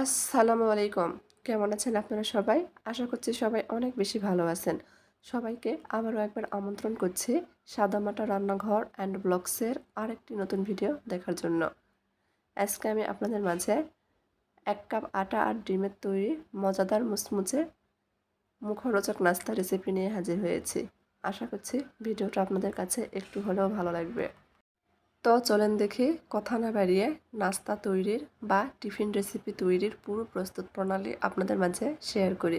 আসসালামু আলাইকুম। কেমন আছেন আপনারা সবাই? আশা করছি সবাই অনেক বেশি ভালো আছেন। সবাইকে আবারও একবার আমন্ত্রণ করছি সাদামাটা রান্নাঘর অ্যান্ড ব্লগসের আরেকটি নতুন ভিডিও দেখার জন্য। আজকে আমি আপনাদের মাঝে এক কাপ আটা আর ডিমের তৈরি মজাদার মুচমুচে মুখরোচক নাস্তা রেসিপি নিয়ে হাজির হয়েছি। আশা করছি ভিডিওটা আপনাদের কাছে একটু হলেও ভালো লাগবে। তো চলেন দেখি কথা না বাড়িয়ে নাস্তা তৈরির বা টিফিন রেসিপি তৈরির পুরো প্রস্তুত প্রণালী আপনাদের মাঝে শেয়ার করি।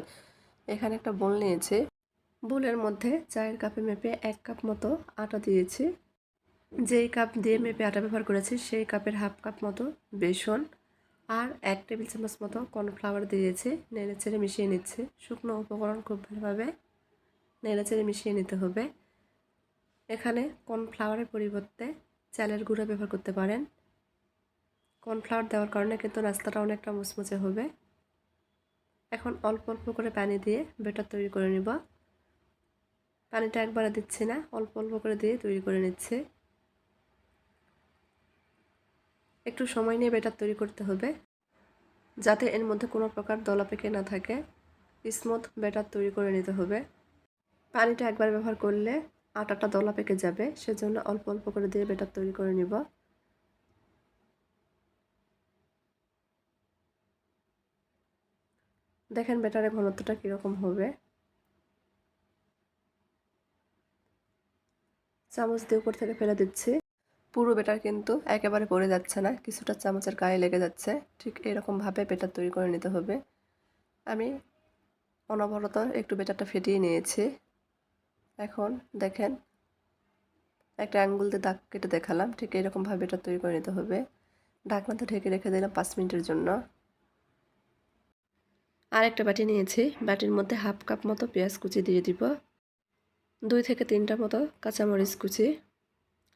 এখানে একটা বোল নিয়েছি। বোলের মধ্যে চায়ের কাপে মেপে এক কাপ মতো আটা দিয়েছি। যেই কাপ দিয়ে মেপে আটা ব্যবহার করেছি, সেই কাপের হাফ কাপ মতো বেসন আর এক টেবিল চামচ মতো কর্নফ্লাওয়ার দিয়েছি। নেড়ে চেড়ে মিশিয়ে নিচ্ছে। শুকনো উপকরণ খুব ভালোভাবে নেড়ে চেড়ে মিশিয়ে নিতে হবে। এখানে কর্নফ্লাওয়ারের পরিবর্তে চালের গুঁড়ো ব্যবহার করতে পারেন। কর্নফ্লাওয়ার দেওয়ার কারণে কিন্তু নাস্তাটা অনেকটা মুচমুচে হবে। এখন অল্প অল্প করে পানি দিয়ে বেটার তৈরি করে নিব। পানিটা একবারে দিচ্ছি না, অল্প অল্প করে দিয়ে তৈরি করে নিচ্ছে। একটু সময় নিয়ে বেটার তৈরি করতে হবে, যাতে এর মধ্যে কোনো প্রকার দলা পেকে না থাকে। স্মুথ বেটার তৈরি করে নিতে হবে। পানিটা একবার ব্যবহার করলে আটাটা দলা পেকে যাবে, সেজন্য অল্প অল্প করে দিয়ে বেটার তৈরি করে নিব। দেখেন বেটারের ঘনত্বটা কীরকম হবে। চামচ দিয়ে উপর থেকে ফেলে দিচ্ছি। পুরো বেটার কিন্তু একেবারে পড়ে যাচ্ছে না, কিছুটা চামচের গায়ে লেগে যাচ্ছে। ঠিক এরকমভাবে বেটার তৈরি করে নিতে হবে। আমি অনবরত একটু বেটারটা ফেটিয়ে নিয়েছি। এখন দেখেন, একটা অ্যাঙ্গুল দিয়ে দাগ কেটে দেখালাম, ঠিক এরকমভাবে এটা তৈরি করে নিতে হবে। ঢাকনাতে ঢেকে রেখে দিলাম পাঁচ মিনিটের জন্য। আর একটা বাটি নিয়েছি, বাটির মধ্যে হাফ কাপ মতো পেঁয়াজ কুচি দিয়ে দিব, দুই থেকে তিনটা মতো কাঁচামরিচ কুচি,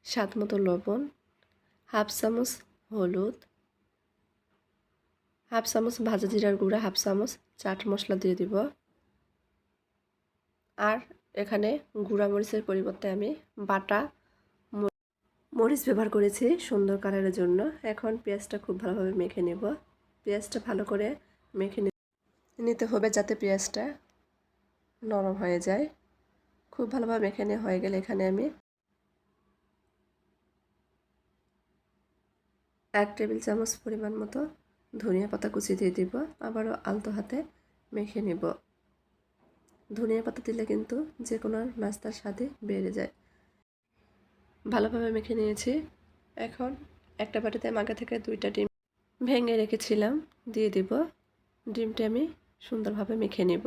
স্বাদ মতো লবণ, হাফ চামচ হলুদ, হাফ চামচ ভাজা জিরার গুঁড়া, হাফ চামচ চাট মশলা দিয়ে দিব। আর এখানে গুঁড়া মরিচের পরিবর্তে আমি বাটা, মরিচ ব্যবহার করেছি সুন্দর কালারের জন্য। এখন পেঁয়াজটা খুব ভালোভাবে মেখে নেব। পেঁয়াজটা ভালো করে মেখে নিতে হবে যাতে পেঁয়াজটা নরম হয়ে যায়। খুব ভালোভাবে মেখে নেওয়া হয়ে গেলে এখানে আমি এক টেবিল চামচ পরিমাণ মতো ধনিয়া পাতা কুচি দিয়ে দিব। আবারও আলতো হাতে মেখে নেব। ধনিয়া পাতা দিলে কিন্তু যে কোনো নাস্তার স্বাদে বেড়ে যায়। ভালোভাবে মেখে নিয়েছি। এখন একটা বাটিতে আগে থেকে দুইটা ডিম ভেঙে রেখেছিলাম, দিয়ে দিব। ডিমটা আমি সুন্দরভাবে মেখে নিব।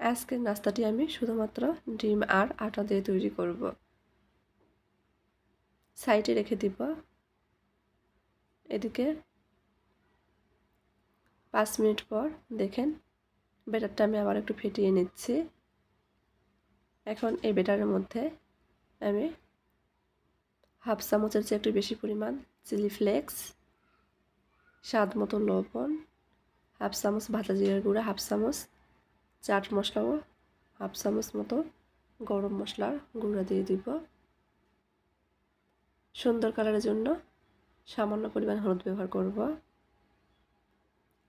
আজকের নাস্তাটি আমি শুধুমাত্র ডিম আর আটা দিয়ে তৈরি করব। সাইডে রেখে দিব এদিকে পাঁচ মিনিট পর দেখেন বেটারটা আমি আবার একটু ফেটিয়ে নিচ্ছি। এখন এই বেটারের মধ্যে আমি হাফ চামচের চেয়ে একটু বেশি পরিমাণ চিলি ফ্লেক্স, স্বাদ মতো লবণ, হাফ চামচ ভাজা জিরার গুঁড়া, হাফ চামচ চাট মশলাও হাফ চামচ মতো গরম মশলার গুঁড়া দিয়ে দিব। সুন্দর কালারের জন্য সামান্য পরিমাণ হলুদ ব্যবহার করব।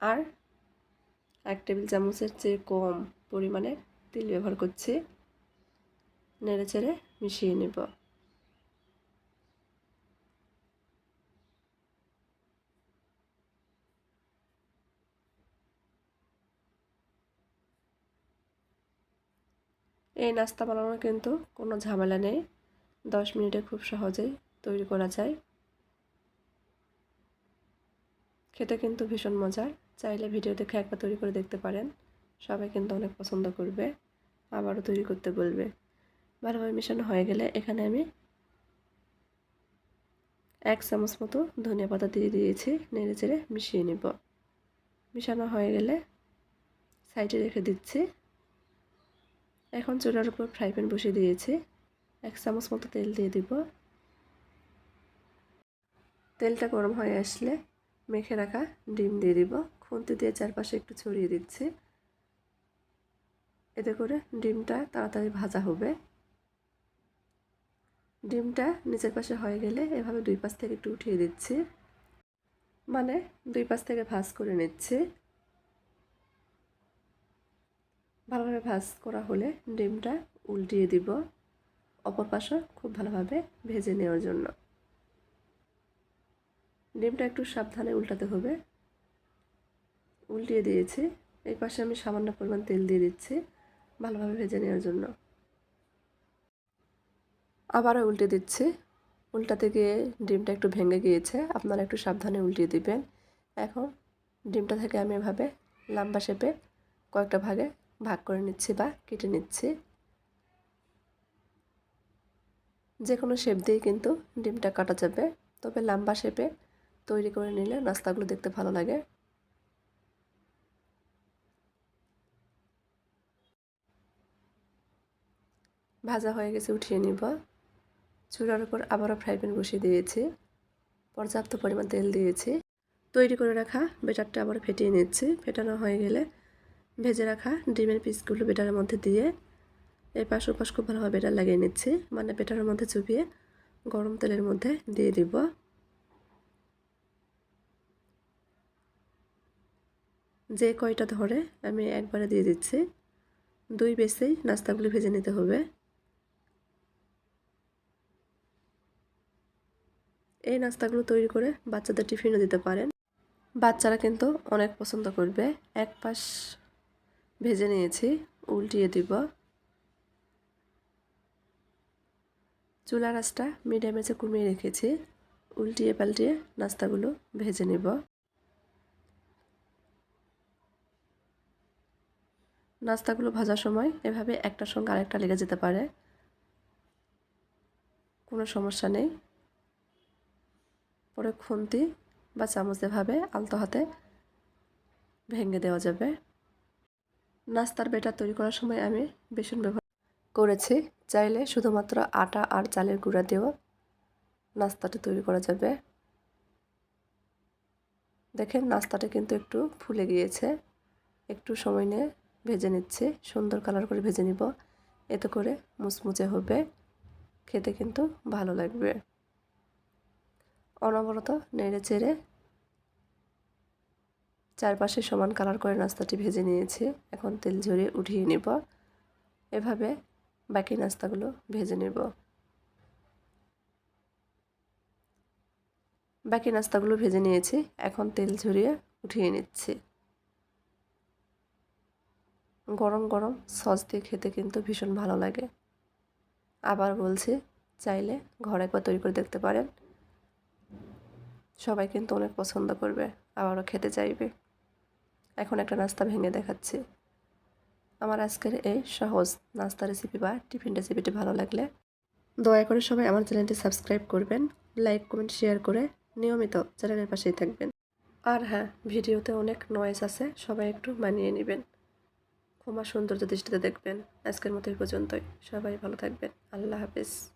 আর এক টেবিল চামচের চেয়ে কম পরিমাণে তেল ব্যবহার করছি। নেড়ে চেড়ে মিশিয়ে নেব। এই নাস্তা বানানো কিন্তু কোনো ঝামেলা নেই। দশ মিনিটে খুব সহজেই তৈরি করা যায়। খেতে কিন্তু ভীষণ মজার। চাইলে ভিডিও দেখে একবার তৈরি করে দেখতে পারেন। সবাই কিন্তু অনেক পছন্দ করবে। আবারও তৈরি করতে বলবে। ভালোভাবে মেশানো হয়ে গেলে এখানে আমি এক চামচ মতো ধনিয়া পাতা দিয়ে দিয়েছি। নেড়ে চেড়ে মিশিয়ে নিব। মিশানো হয়ে গেলে সাইডে রেখে দিচ্ছি। এখন চুলার উপর ফ্রাই প্যান বসিয়ে দিয়েছি। এক চামচ মতো তেল দিয়ে দিব। তেলটা গরম হয়ে আসলে মেখে রাখা ডিম দিয়ে দিব। খুন্তি দিয়ে চারপাশে একটু ছড়িয়ে দিচ্ছি। এতে করে ডিমটা তাড়াতাড়ি ভাজা হবে। ডিমটা নিচের পাশে হয়ে গেলে এভাবে দুই পাশ থেকে একটু উঠিয়ে দিচ্ছি। মানে দুই পাশ থেকে ভাজ করে নিচ্ছি। ভালোভাবে ভাজ করা হলে ডিমটা উল্টিয়ে দিব। অপর পাশে খুব ভালোভাবে ভেজে নেওয়ার জন্য। ডিমটা একটু সাবধানে উল্টাতে হবে। উল্টিয়ে দিয়েছি। এই পাশে আমি সামান্য পরিমাণ তেল দিয়ে দিচ্ছি ভালোভাবে ভেজে নেওয়ার জন্য। আবারও উল্টে দিচ্ছি। উল্টাতে গিয়ে ডিমটা একটু ভেঙে গিয়েছে। আপনারা একটু সাবধানে উল্টিয়ে দিবেন। এখন ডিমটা থেকে আমি এভাবে লম্বা শেপে কয়েকটা ভাগে ভাগ করে নিচ্ছি বা কেটে নিচ্ছি। যে কোনো শেপ দিয়ে কিন্তু ডিমটা কাটা যাবে। তবে লম্বা শেপে তৈরি করে নিলে নাস্তাগুলো দেখতে ভালো লাগে। ভাজা হয়ে গেছে, উঠিয়ে নিব। চুলার উপর আবারও ফ্রাই প্যান বসিয়ে দিয়েছি। পর্যাপ্ত পরিমাণ তেল দিয়েছি। তৈরি করে রাখা বেটারটা আবার ফেটিয়ে নিচ্ছি। ফেটানো হয়ে গেলে ভেজে রাখা ডিমের পিসগুলো বেটারের মধ্যে দিয়ে এই পাশ ওপাশ খুব ভালোভাবে বেটার লাগিয়ে নিচ্ছি। মানে বেটারের মধ্যে চুপিয়ে গরম তেলের মধ্যে দিয়ে দিব। যে কয়টা ধরে আমি একবারে দিয়ে দিচ্ছি। দুই বেসেই নাস্তাগুলো ভেজে নিতে হবে। এই নাস্তাগুলো তৈরি করে বাচ্চাদের টিফিনও দিতে পারেন। বাচ্চারা কিন্তু অনেক পছন্দ করবে। এক পাশ ভেজে নিয়েছি, উল্টিয়ে দিব। চুলা গাছটা মিডিয়ামে যে কমিয়ে রেখেছি, উল্টিয়ে পাল্টিয়ে নাস্তাগুলো ভেজে নিব। নাস্তাগুলো ভাজার সময় এভাবে একটার সঙ্গে আরেকটা লেগে যেতে পারে। কোনো সমস্যা নেই। পরে খুন্তি বা চামচ এভাবে আলতো হাতে ভেঙে দেওয়া যাবে। নাস্তার বেটার তৈরি করার সময় আমি বেসন ব্যবহার করেছি। চাইলে শুধুমাত্র আটা আর চালের গুঁড়া দিয়েও নাস্তাটা তৈরি করা যাবে। দেখেন নাস্তাটা কিন্তু একটু ফুলে গিয়েছে। একটু সময় নিয়ে ভেজে নিচ্ছি। সুন্দর কালার করে ভেজে নিব। এতে করে মুচমুচে হবে। খেতে কিন্তু ভালো লাগবে। অনবরত নেড়ে চেড়ে চারপাশে সমান কালার করে নাস্তাটি ভেজে নিয়েছি। এখন তেল ঝরিয়ে উঠিয়ে নিব। এভাবে বাকি নাস্তাগুলো ভেজে নেব। বাকি নাস্তাগুলো ভেজে নিয়েছি। এখন তেল ঝরিয়ে উঠিয়ে নিচ্ছি। গরম গরম সস দিয়ে খেতে কিন্তু ভীষণ ভালো লাগে। আবার বলছি, চাইলে ঘরে একবার তৈরি করে দেখতে পারেন। সবাই কিন্তু অনেক পছন্দ করবে, আবারও খেতে চাইবে। এখন একটা নাস্তা ভেঙে দেখাচ্ছি। আমার আজকের এই সহজ নাস্তা রেসিপি বা টিফিন রেসিপিটি ভালো লাগলে দয়া করে সবাই আমার চ্যানেলটি সাবস্ক্রাইব করবেন লাইক কমেন্ট শেয়ার করে নিয়মিত চ্যানেলের পাশেই থাকবেন। আর হ্যাঁ ভিডিওতে অনেক নয়েজ আছে, সবাই একটু মানিয়ে নেবেন। ক্ষমা সৌন্দর্য দৃষ্টিতে দেখবেন। আজকের মতো এই পর্যন্তই। সবাই ভালো থাকবেন। আল্লাহ হাফিজ।